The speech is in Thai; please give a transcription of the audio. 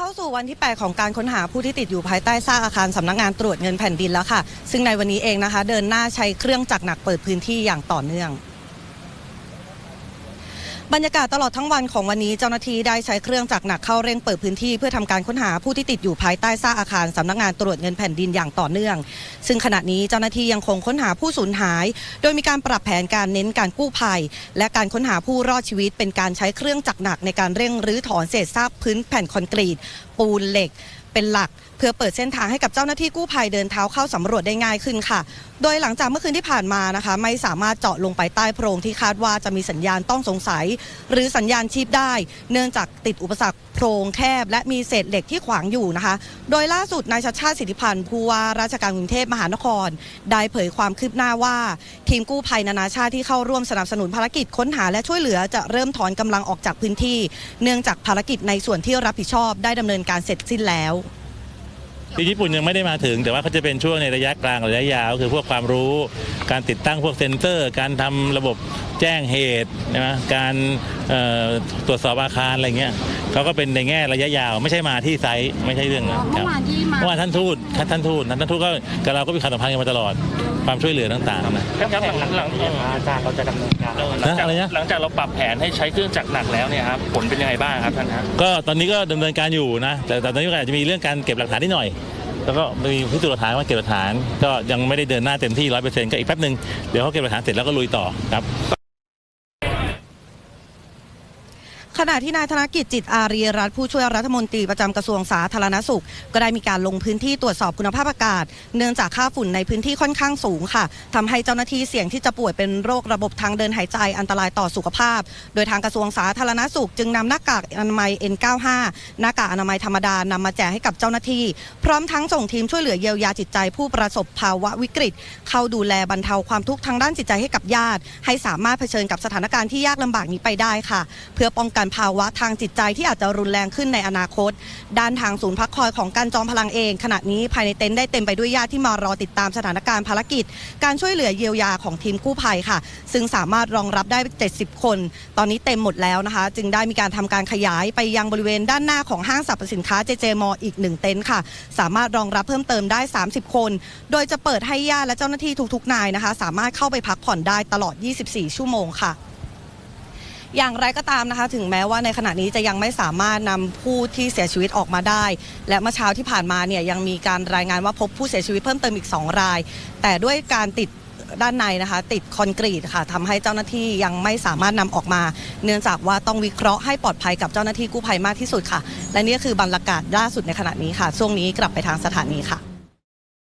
เข้าสู่วันที่ 8 ของการค้นหาผู้ที่ติดอยู่ภายใต้ซากอาคารสำนักงานตรวจเงินแผ่นดินแล้วค่ะ ซึ่งในวันนี้เองนะคะ เดินหน้าใช้เครื่องจักรหนักเปิดพื้นที่อย่างต่อเนื่อง บรรยากาศตลอดทั้งวันของวันนี้เจ้าหน้าที่ได้ใช้เครื่องจักรหนักเข้าเร่งเปิดพื้นที่เพื่อทำการค้นหาผู้ที่ติดอยู่ภายใต้ซากอาคารสำนักงานตรวจเงินแผ่นดินอย่างต่อเนื่อง ซึ่งขณะนี้เจ้าหน้าที่ยังคงค้นหาผู้สูญหาย โดยมีการปรับแผนการเน้นการกู้ภัย และการค้นหาผู้รอดชีวิต เป็นการใช้เครื่องจักรหนักในการเร่งรื้อถอนเศษซากพื้นแผ่นคอนกรีต ปูนเหล็ก เป็นหลัก เพื่อเปิดเส้นทางให้กับเจ้าหน้าที่กู้ภัยเดินเท้าเข้าสำรวจได้ง่ายขึ้นค่ะ โดยหลังจากเมื่อคืนที่ผ่านมานะคะ ไม่สามารถเจาะลงไปใต้โพรงที่คาดว่าจะมีสัญญาณต้องสงสัย หรือสัญญาณชีพได้ เนื่องจากติดอุปสรรค โพรงแคบ และมีเศษเหล็กที่ขวางอยู่นะคะ โดยล่าสุดนายชัดชาติสิทธิพันธ์ผู้ว่าราชการกรุงเทพมหานคร ได้เผยความคืบหน้าว่า ทีมกู้ภัยนานาชาติที่เข้าร่วมสนับสนุนภารกิจค้นหาและช่วยเหลือจะเริ่มถอนกำลังออกจากพื้นที่ เนื่องจากภารกิจในส่วนที่รับผิดชอบได้ดำเนินการเสร็จสิ้นแล้วที่ญี่ปุ่นยังไม่ได้มาถึง แต่ว่าเขาจะเป็นช่วงในระยะกลางระยะยาว คือพวกความรู้ การติดตั้งพวกเซ็นเซอร์ การทำระบบแจ้งเหตุนะการตรวจสอบอาคารอะไรเงี้ย เขาก็เป็นในแง่ระยะยาว ไม่ใช่มาที่ไซต์ไม่ใช่เรื่องนั้นเมื่ครัอบวานที่มาเมื่อวานท่านทูตท่านทูตท่านทูตก็กับเราก็มีความสัมพันธ์กันมาตลอดความช่วยเหลือต่างๆนะ ครับหลังหลังอาจารย์เขาจะดำเนินการ หลังจากอะไรนะ หลังจากเราปรับแผนให้ใช้เครื่องจักรหนักแล้วเนี่ยครับผลเป็นยังไงบ้างครับท่านครับ ก็ตอนนี้ก็ดำเนินการอยู่นะแต่แต่ตอนนี้ก็อาจจะมีเรื่องการเก็บหลักฐานนิดหน่อย แล้วก็มีพิสูจน์หลักฐานว่าเก็บหลักฐานก็ยังไม่ได้เดินหน้าเต็มที่ร้อยเปอร์เซ็นต์ก็อีกแป๊บหนึ่งเดี๋ยวเขาเก็บหลักฐานเสร็จแล้วก็ลุยต่อครับ ข ณะที่นายธนกิจจิตอารีรัตน์ผู้ช่วยรัฐมนตรีประจำกระทรวงสาธารณสุข ก็ได้มีการลงพื้นที่ตรวจสอบคุณภาพอากาศ เนื่องจากค่าฝุ่นในพื้นที่ค่อนข้างสูงค่ะทำให้เจ้าหน้าที่เสี่ยงที่จะป่วยเป็นโรคระบบทางเดินหายใจอันตรายต่อสุขภาพ โดยทางกระทรวงสาธารณสุข จึงนำหน้ากากอนามัย N95 หน้ากากอนามัยธรรมดานำมาแจกให้กับเจ้าหน้าที่ พร้อมทั้งส่งทีมช่วยเหลือเยียวยาจิตใจผู้ประสบภาวะวิกฤต เข้าดูแลบรรเทาความทุกข์ทางด้านจิตใจให้กับญาติ ให้สามารถเผชิญกับสถานการณ์ที่ยากลำบากนี้ไปได้ค่ะ เพื่อป้องกันภาวะทางจิตใจที่อาจจะรุนแรงขึ้นในอนาคต ด้านทางศูนย์พักคอยของการจอมพลังเอง ขณะนี้ภายในเต็นท์ได้เต็มไปด้วยญาติที่มารอติดตามสถานการณ์ภารกิจ การช่วยเหลือเยียวยาของทีมกู้ภัยค่ะ ซึ่งสามารถรองรับได้ 70 คน ตอนนี้เต็มหมดแล้วนะคะ จึงได้มีการทำการขยายไปยังบริเวณด้านหน้าของห้างสรรพสินค้าเจเจมออีกหนึ่งเต็นท์ค่ะ สามารถรองรับเพิ่มเติมได้ 30 คน โดยจะเปิดให้ญาติและเจ้าหน้าที่ทุกๆนายนะคะ สามารถเข้าไปพักผ่อนได้ตลอด 24 ชั่วโมงค่ะ อย่างไรก็ตามนะคะ ถึงแม้ว่าในขณะนี้จะยังไม่สามารถนำผู้ที่เสียชีวิตออกมาได้ และเมื่อเช้าที่ผ่านมาเนี่ยยังมีการรายงานว่าพบผู้เสียชีวิตเพิ่มเติมอีก 2 ราย แต่ด้วยการติดด้านในนะคะ ติดคอนกรีตค่ะทำให้เจ้าหน้าที่ยังไม่สามารถนำออกมา เนื่องจากว่าต้องวิเคราะห์ให้ปลอดภัยกับเจ้าหน้าที่กู้ภัยมากที่สุดค่ะ และนี่คือบรรยากาศล่าสุดในขณะนี้ค่ะ ช่วงนี้กลับไปทางสถานีค่ะ